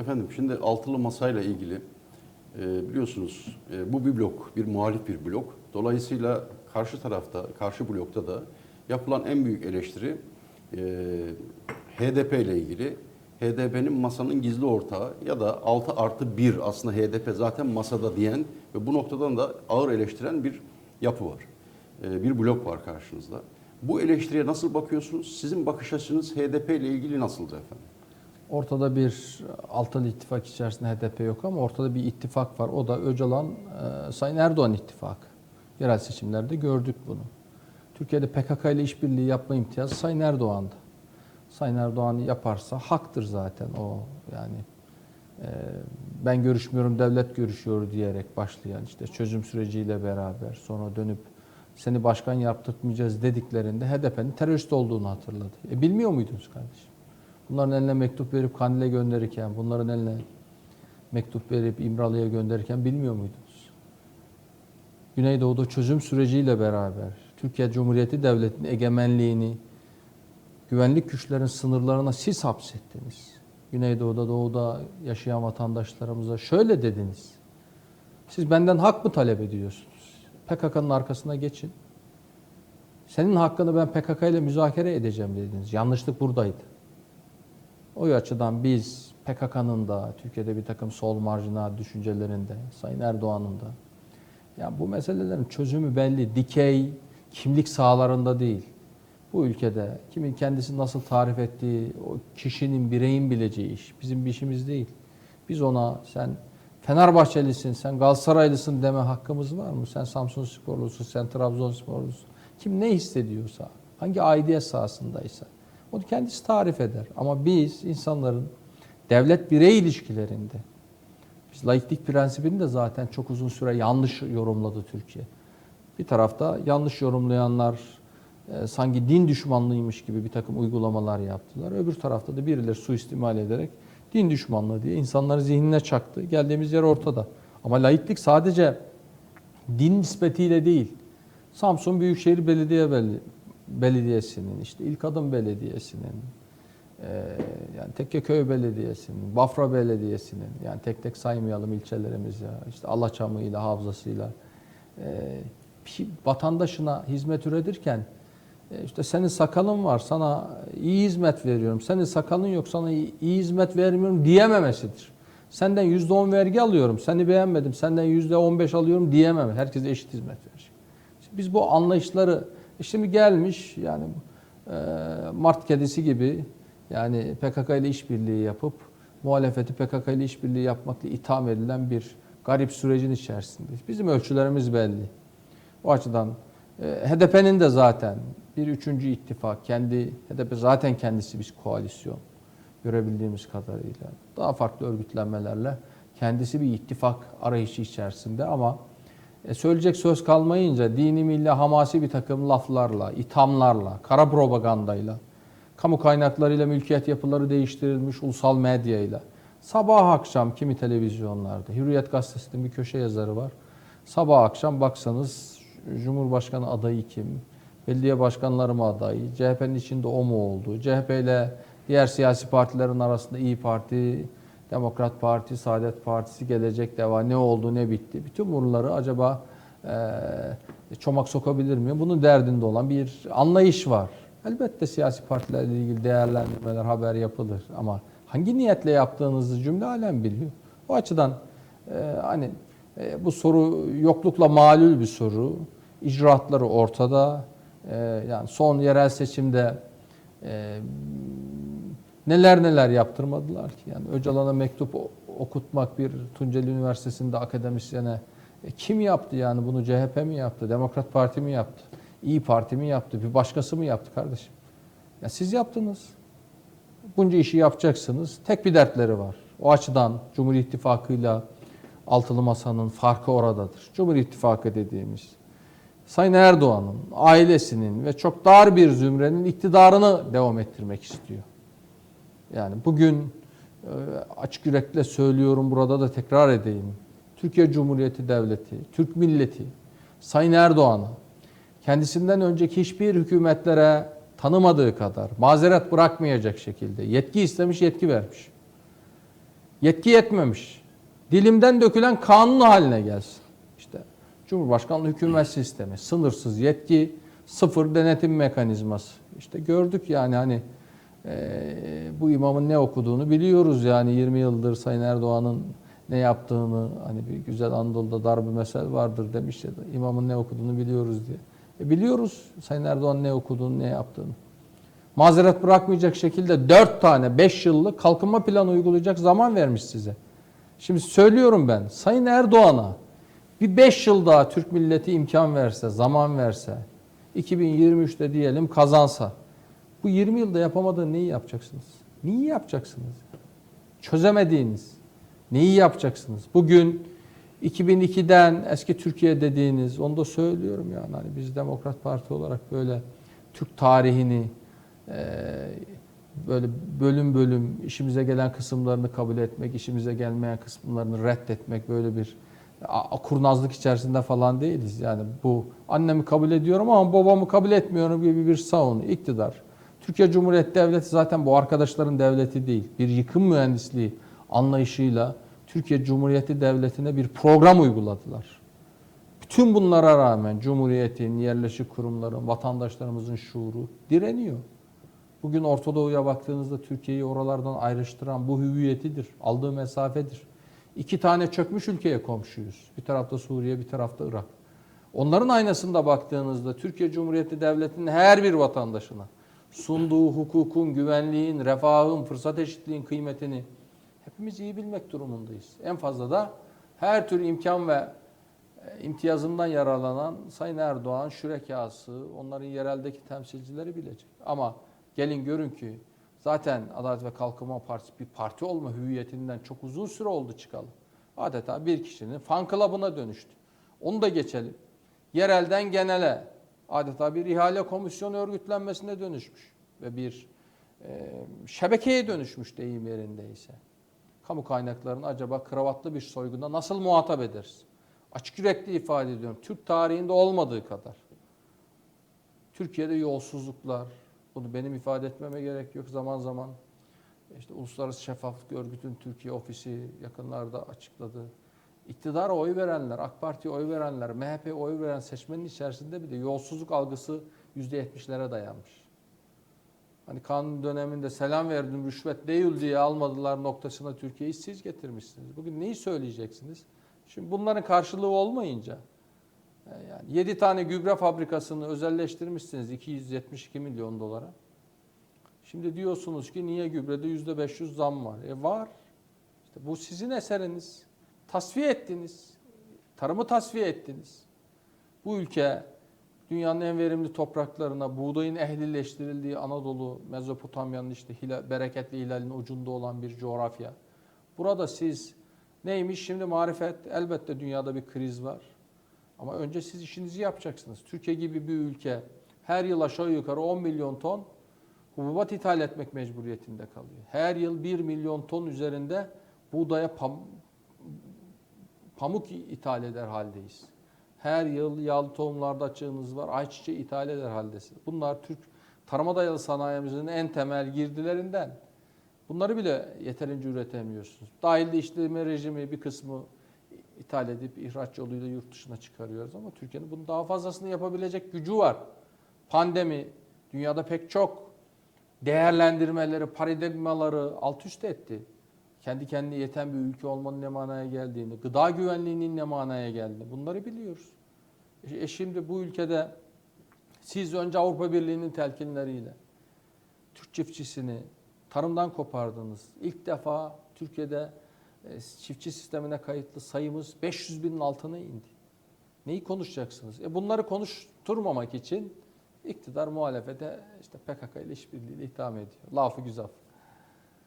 Efendim şimdi altılı masayla ilgili e, biliyorsunuz e, bu bir blok, bir muhalif bir blok. Dolayısıyla karşı tarafta, karşı blokta da yapılan en büyük eleştiri e, HDP ile ilgili. HDP'nin masanın gizli ortağı ya da 6 artı 1 aslında HDP zaten masada diyen ve bu noktadan da ağır eleştiren bir yapı var. Bir blok var karşınızda. Bu eleştiriye nasıl bakıyorsunuz? Sizin bakış açınız HDP ile ilgili nasıldı efendim? Ortada bir altılı ittifak içerisinde HDP yok ama ortada bir ittifak var. O da Öcalan, e, Sayın Erdoğan ittifakı. Yerel seçimlerde gördük bunu. Türkiye'de PKK ile işbirliği yapma imtiyazı Sayın Erdoğan'da. Sayın Erdoğan yaparsa haktır zaten o yani e, ben görüşmüyorum devlet görüşüyor diyerek başlayan işte çözüm süreciyle beraber sonra dönüp seni başkan yaptırtmayacağız dediklerinde HDP'nin terörist olduğunu hatırladı. E bilmiyor muydunuz kardeşim? Bunların eline mektup verip Kandil'e gönderirken, bunların eline mektup verip İmralı'ya gönderirken bilmiyor muydunuz? Güneydoğu'da çözüm süreciyle beraber Türkiye Cumhuriyeti Devleti'nin egemenliğini güvenlik güçlerin sınırlarına siz hapsettiniz. Güneydoğu'da, Doğu'da yaşayan vatandaşlarımıza şöyle dediniz. Siz benden hak mı talep ediyorsunuz? PKK'nın arkasına geçin. Senin hakkını ben PKK ile müzakere edeceğim dediniz. Yanlışlık buradaydı. O açıdan biz PKK'nın da Türkiye'de bir takım sol marjinal düşüncelerinde, Sayın Erdoğan'ın da ya bu meselelerin çözümü belli. Dikey, kimlik sahalarında değil. Bu ülkede kimin kendisi nasıl tarif ettiği, o kişinin, bireyin bileceği iş. Bizim bir işimiz değil. Biz ona sen Fenerbahçelisin, sen Galatasaraylısın deme hakkımız var mı? Sen Samsun sporlusun, sen Trabzon sporlusun. Kim ne hissediyorsa, hangi aidiyet sahasındaysa onu kendisi tarif eder. Ama biz insanların devlet birey ilişkilerinde biz laiklik prensibini de zaten çok uzun süre yanlış yorumladı Türkiye. Bir tarafta yanlış yorumlayanlar e, sanki din düşmanlığıymış gibi bir takım uygulamalar yaptılar. Öbür tarafta da birileri suistimal ederek din düşmanlığı diye insanları zihnine çaktı. Geldiğimiz yer ortada. Ama laiklik sadece din nispetiyle değil. Samsun Büyükşehir Belediye Bel- Belediyesi'nin, işte İlk Adım Belediyesi'nin, e, yani Tekkeköy Belediyesi'nin, Bafra Belediyesi'nin, yani tek tek saymayalım ilçelerimiz ya, işte Alaçamı'yla, Havzası'yla, e, vatandaşına hizmet üretirken e, işte senin sakalın var, sana iyi hizmet veriyorum, senin sakalın yok, sana iyi, hizmet vermiyorum diyememesidir. Senden yüzde on vergi alıyorum, seni beğenmedim, senden yüzde on beş alıyorum diyemem. Herkese eşit hizmet verecek. Biz bu anlayışları şimdi gelmiş yani e, Mart kedisi gibi yani PKK ile işbirliği yapıp muhalefeti PKK ile işbirliği yapmakla itham edilen bir garip sürecin içerisindeyiz. Bizim ölçülerimiz belli. O açıdan e, HDP'nin de zaten bir üçüncü ittifak, kendi HDP zaten kendisi bir koalisyon görebildiğimiz kadarıyla. Daha farklı örgütlenmelerle kendisi bir ittifak arayışı içerisinde ama e, söyleyecek söz kalmayınca dini milli hamasi bir takım laflarla, ithamlarla, kara propagandayla, kamu kaynaklarıyla mülkiyet yapıları değiştirilmiş ulusal medyayla, sabah akşam kimi televizyonlarda, Hürriyet Gazetesi'nin bir köşe yazarı var. Sabah akşam baksanız Cumhurbaşkanı adayı kim, belediye başkanları mı adayı, CHP'nin içinde o mu oldu, CHP ile diğer siyasi partilerin arasında İyi Parti, Demokrat Parti, Saadet Partisi, Gelecek Deva ne oldu ne bitti. Bütün bunları acaba e, çomak sokabilir mi? Bunun derdinde olan bir anlayış var. Elbette siyasi partilerle ilgili değerlendirmeler, haber yapılır ama hangi niyetle yaptığınızı cümle alem biliyor. O açıdan e, hani e, bu soru yoklukla malul bir soru. İcraatları ortada. E, yani son yerel seçimde e, neler neler yaptırmadılar ki. Yani Öcalan'a mektup okutmak bir Tunceli Üniversitesi'nde akademisyene e, kim yaptı yani bunu CHP mi yaptı, Demokrat Parti mi yaptı, İyi Parti mi yaptı, bir başkası mı yaptı kardeşim? Ya siz yaptınız. Bunca işi yapacaksınız. Tek bir dertleri var. O açıdan Cumhur İttifakı'yla Altılı Masa'nın farkı oradadır. Cumhur İttifakı dediğimiz Sayın Erdoğan'ın, ailesinin ve çok dar bir zümrenin iktidarını devam ettirmek istiyor. Yani bugün e, açık yürekle söylüyorum burada da tekrar edeyim. Türkiye Cumhuriyeti Devleti, Türk milleti, Sayın Erdoğan'a kendisinden önceki hiçbir hükümetlere tanımadığı kadar mazeret bırakmayacak şekilde yetki istemiş, yetki vermiş. Yetki yetmemiş. Dilimden dökülen kanun haline gelsin. İşte Cumhurbaşkanlığı hükümet sistemi, sınırsız yetki, sıfır denetim mekanizması. İşte gördük yani hani bu imamın ne okuduğunu biliyoruz yani 20 yıldır Sayın Erdoğan'ın ne yaptığını hani bir güzel Anadolu'da darbe mesel vardır demiş ya da imamın ne okuduğunu biliyoruz diye. E biliyoruz Sayın Erdoğan ne okuduğunu ne yaptığını. Mazeret bırakmayacak şekilde 4 tane 5 yıllık kalkınma planı uygulayacak zaman vermiş size. Şimdi söylüyorum ben Sayın Erdoğan'a bir 5 yıl daha Türk milleti imkan verse, zaman verse, 2023'te diyelim kazansa, bu 20 yılda yapamadığın neyi yapacaksınız? Neyi yapacaksınız? Çözemediğiniz neyi yapacaksınız? Bugün 2002'den eski Türkiye dediğiniz, onu da söylüyorum yani hani biz Demokrat Parti olarak böyle Türk tarihini eee, böyle bölüm bölüm işimize gelen kısımlarını kabul etmek, işimize gelmeyen kısımlarını reddetmek böyle bir kurnazlık içerisinde falan değiliz. Yani bu annemi kabul ediyorum ama babamı kabul etmiyorum gibi bir savun, iktidar. Türkiye Cumhuriyeti Devleti zaten bu arkadaşların devleti değil. Bir yıkım mühendisliği anlayışıyla Türkiye Cumhuriyeti Devleti'ne bir program uyguladılar. Bütün bunlara rağmen Cumhuriyet'in, yerleşik kurumların, vatandaşlarımızın şuuru direniyor. Bugün Orta Doğu'ya baktığınızda Türkiye'yi oralardan ayrıştıran bu hüviyetidir, aldığı mesafedir. İki tane çökmüş ülkeye komşuyuz. Bir tarafta Suriye, bir tarafta Irak. Onların aynasında baktığınızda Türkiye Cumhuriyeti Devleti'nin her bir vatandaşına sunduğu hukukun, güvenliğin, refahın, fırsat eşitliğin kıymetini hepimiz iyi bilmek durumundayız. En fazla da her tür imkan ve e, imtiyazından yararlanan Sayın Erdoğan, şürekası, onların yereldeki temsilcileri bilecek. Ama gelin görün ki zaten Adalet ve Kalkınma Partisi bir parti olma hüviyetinden çok uzun süre oldu çıkalı. Adeta bir kişinin fan club'ına dönüştü. Onu da geçelim. Yerelden genele adeta bir ihale komisyonu örgütlenmesine dönüşmüş ve bir e, şebekeye dönüşmüş deyim yerindeyse. Kamu kaynaklarını acaba kravatlı bir soygunda nasıl muhatap ederiz? Açık yürekli ifade ediyorum. Türk tarihinde olmadığı kadar. Türkiye'de yolsuzluklar, bunu benim ifade etmeme gerek yok zaman zaman. İşte Uluslararası Şeffaflık Örgütü'nün Türkiye ofisi yakınlarda açıkladı. İktidara oy verenler, AK Parti'ye oy verenler, MHP'ye oy veren seçmenin içerisinde bile yolsuzluk algısı %70'lere dayanmış. Hani kanun döneminde selam verdim rüşvet değil diye almadılar noktasına Türkiye'yi siz getirmişsiniz. Bugün neyi söyleyeceksiniz? Şimdi bunların karşılığı olmayınca e, yani 7 tane gübre fabrikasını özelleştirmişsiniz 272 milyon dolara. Şimdi diyorsunuz ki niye gübrede %500 zam var? E var. İşte bu sizin eseriniz. Tasfiye ettiniz. Tarımı tasfiye ettiniz. Bu ülke dünyanın en verimli topraklarına, buğdayın ehlileştirildiği Anadolu, Mezopotamya'nın işte hila- bereketli hilalin ucunda olan bir coğrafya. Burada siz neymiş şimdi marifet? Elbette dünyada bir kriz var. Ama önce siz işinizi yapacaksınız. Türkiye gibi bir ülke her yıl aşağı yukarı 10 milyon ton hububat ithal etmek mecburiyetinde kalıyor. Her yıl 1 milyon ton üzerinde buğdaya pam- pamuk ithal eder haldeyiz. Her yıl yağlı tohumlarda açığınız var, ayçiçeği ithal eder haldesiniz. Bunlar Türk tarıma dayalı sanayimizin en temel girdilerinden. Bunları bile yeterince üretemiyorsunuz. Dahilde işleme rejimi bir kısmı ithal edip ihraç yoluyla yurt dışına çıkarıyoruz ama Türkiye'nin bunun daha fazlasını yapabilecek gücü var. Pandemi dünyada pek çok değerlendirmeleri, paradigmaları alt üst etti. Kendi kendine yeten bir ülke olmanın ne manaya geldiğini, gıda güvenliğinin ne manaya geldiğini bunları biliyoruz. E şimdi bu ülkede siz önce Avrupa Birliği'nin telkinleriyle Türk çiftçisini tarımdan kopardınız. İlk defa Türkiye'de e, çiftçi sistemine kayıtlı sayımız 500 binin altına indi. Neyi konuşacaksınız? E bunları konuşturmamak için iktidar muhalefete işte PKK ile işbirliğiyle itham ediyor. Lafı güzel.